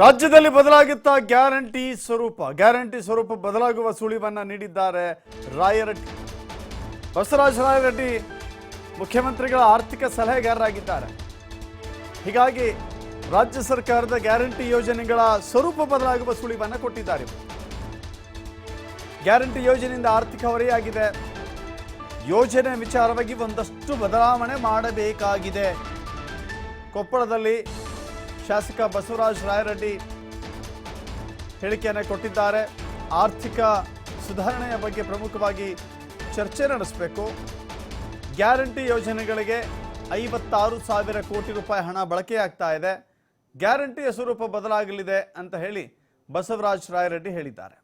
ರಾಜ್ಯದಲ್ಲಿ ಬದಲಾಗುತ್ತಾ ಗ್ಯಾರಂಟಿ ಸ್ವರೂಪ ಗ್ಯಾರಂಟಿ ಸ್ವರೂಪ ಬದಲಾಗುವ ಸುಳಿವನ್ನ ನೀಡಿದ್ದಾರೆ ರಾಯರೆಡ್ಡಿ ಬಸವರಾಜ ರಾಯರೆಡ್ಡಿ ಮುಖ್ಯಮಂತ್ರಿಗಳ ಆರ್ಥಿಕ ಸಲಹೆಗಾರರಾಗಿದ್ದಾರೆ. ಹೀಗಾಗಿ ರಾಜ್ಯ ಸರ್ಕಾರದ ಗ್ಯಾರಂಟಿ ಯೋಜನೆಗಳ ಸ್ವರೂಪ ಬದಲಾಗುವ ಸುಳಿವನ್ನ ಕೊಟ್ಟಿದ್ದಾರೆ ಗ್ಯಾರಂಟಿ ಯೋಜನೆಯಿಂದ ಆರ್ಥಿಕ ಹೊರೆಯಾಗಿದೆ. ಯೋಜನೆ ವಿಚಾರವಾಗಿ ಒಂದಷ್ಟು ಬದಲಾವಣೆ ಮಾಡಬೇಕಾಗಿದೆ. ಕೊಪ್ಪಳದಲ್ಲಿ ಶಾಸಕ ಬಸವರಾಜ ರಾಯರೆಡ್ಡಿ ಹೇಳಿಕೆಯನ್ನು ಕೊಟ್ಟಿದ್ದಾರೆ. ಆರ್ಥಿಕ ಸುಧಾರಣೆಯ ಬಗ್ಗೆ ಪ್ರಮುಖವಾಗಿ ಚರ್ಚೆ ನಡೆಸಬೇಕು. ಗ್ಯಾರಂಟಿ ಯೋಜನೆಗಳಿಗೆ ಐವತ್ತಾರು ಸಾವಿರ ಕೋಟಿ ರೂಪಾಯಿ ಹಣ ಬಳಕೆಯಾಗ್ತಾ ಇದೆ. ಗ್ಯಾರಂಟಿಯ ಸ್ವರೂಪ ಬದಲಾಗಲಿದೆ ಅಂತ ಹೇಳಿ ಬಸವರಾಜ ರಾಯರೆಡ್ಡಿ ಹೇಳಿದ್ದಾರೆ.